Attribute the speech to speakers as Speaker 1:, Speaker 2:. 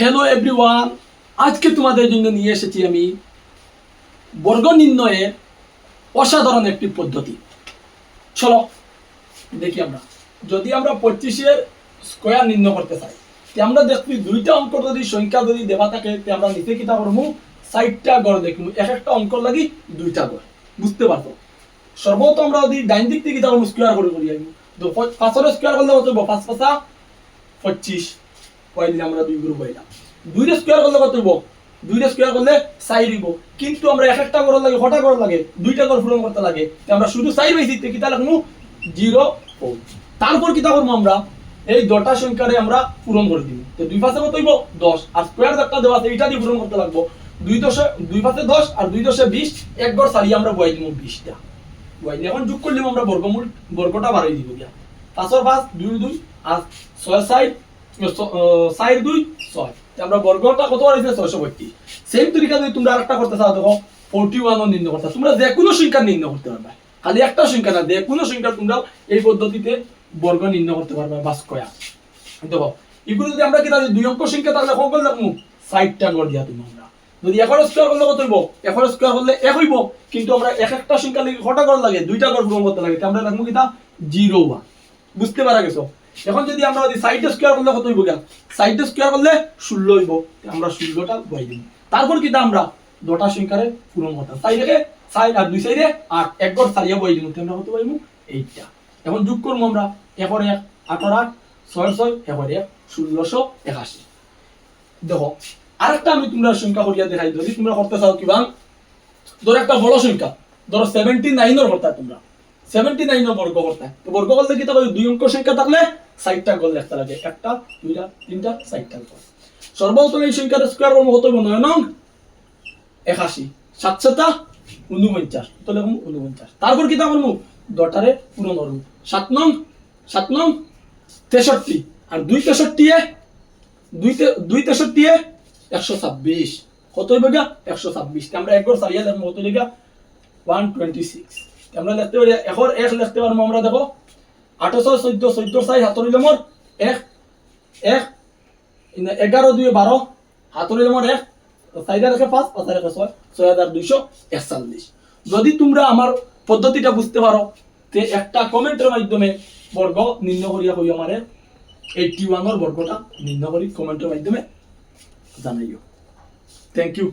Speaker 1: Hello everyone আজকে তোমাদের জন্য নিয়ে এসেছি আমি বর্গ নির্ণয়ের অসাধারণ একটি পদ্ধতি। চলো, দেখি আমরা। যদি আমরা পঁচিশের স্কোয়ার নির্ণয় করতে চাই আমরা দেখবি দুইটা অঙ্ক যদি, সংখ্যা যদি দেওয়া থাকে, তে আমরা নিচে কিতা করব ষাটটা গড় দেখব এক একটা অঙ্ক লাগি দুইটা গড়। বুঝতে পারতো সর্বত আমরা যদি ডাইন দিক থেকে কিতা করব স্কোয়ার করে করি আমি। তো স্কোয়ার করলে হইব? পাঁচ পাঁচা পঁচিশ। কয়দিন আমরা দুই গ্রুপ হইলাম দুইটা স্কোয়ার করলে কত হইব? দুইটা স্কোয়ার করলে সাই দিব কিন্তু আমরা এক একটা করার লাগে, কটা করার লাগে? দুইটা করে পূরণ করতে লাগে। আমরা শুধু সাই পাইছি, তে কিতা লাগবো জিরো তারপর কিতা করব আমরা? এই দটা সংখ্যারে আমরা পূরণ করে দিব। তো দুই পাশে কত হইব? দশ। আর স্কোয়ার একটা দেওয়া আছে এটা দিয়ে পূরণ করতে লাগবো। দুই দশে, দুই পাশে দশ আর দুই দশে বিশ এক গড় সারিয়ে আমরা বয়াই দিব বিশটা। বয়াই দিয়ে এখন যোগ করলে আমরা বর্গমূল, বর্গটা বাড়াই দিব দিয়া পাঁচর পাঁচ, দুই দুই, আর ছয় সাইড সাইড দুই ছয়। আমরা বর্গটা কত ছয়শো সেম তরিকা যদি তোমরা আরেকটা করতে চাও, দেখো ফোরটি নির্ণয় করতে তোমরা যে কোনো সংখ্যা নির্ণয় করতে পারবে। খালি একটা সংখ্যা না, যে কোনো সংখ্যা তোমরা এই পদ্ধতিতে বর্গ নির্ণয় করতে পারবে বা স্কয়ার দেখো, এগুলো যদি আমরা কিনা দুই অঙ্ক সংখ্যা, তাহলে ষাটটা গড় দিয়া তুমি আমরা। যদি এখন স্কোয়ার করলে কত হইব? এখন স্কোয়ার করলে এক হইব। কিন্তু আমরা এক একটা সংখ্যা লাগে কটা গড় লাগে? দুইটা গড় করতে লাগে। আমরা রাখব কিনা? জিরো ওয়ান বুঝতে পারা গেছো? এখন যদি আমরা যদি সাইডে স্কোয়ার করলে কত হইব গা সাইডে স্কোয়ার করলে ষোলো হইব। আমরা ষোলোটা বই দিব তারপর কিটা আমরা দটা সংখ্যারে পূরণ করতাম। সাইডে সাইড আর দুই সাইডে আট। এক গড় সারিয়া বই দিব আমরা কত পাইব? এইটা এখন যোগ করব আমরা একর এক আটর আট, ছয় ছয় একর এক, ষোলোশো একাশি। দেখো, আরেকটা আমি তোমরা সংখ্যা করিয়া দেখাই যদি তোমরা করতে চাও কিবা, ধরো একটা বড় সংখ্যা। ধরো সেভেন্টি নাইনের করতা তোমরা। সেভেন্টি নাইনের বর্গ করতা বর্গ করলে কি তবে দুই অঙ্ক সংখ্যা থাকলে ষাটটা গোল দেখতে লাগে। একটা, দুইটা, তিনটা ষাটটা গোল। এই সংখ্যার স্কোয়ার করব কত হইব নং একাশি, সাতশোটা উনপঞ্চাশ তো লেখম উনপঞ্চাশ তারপর কি তা দটারে পূরণ করব সাত নং সাত নং তেষট্টি। আর দুই তেষট্টি এ দুই দুই তেষট্টি এ একশো ছাব্বিশ। কত হইবে একশো ছাব্বিশ। আমরা একবার সারিয়া দেখব কত হইবে ওয়ান টোয়েন্টি সিক্স আমরা লিখতে পারি এখন এক লিখতে পারব আমরা, দেখো আঠারোশো চোদ্দ চোদ্দ সাইজ হাতর মোর এক এক এগারো দুই বারো হাতর মোর এক সাইডে রেখে পাঁচ, পাঁচে রেখে ছয় ছয় হাজার দুইশো একচল্লিশ যদি তোমরা আমার পদ্ধতিটা বুঝতে পারো তে একটা কমেন্টের মাধ্যমে বর্গ নির্ণয় করিয়া কই আমারে এইটটি ওয়ানের বর্গটা নির্ণয় করি কমেন্টের মাধ্যমে জানাইও। Thank you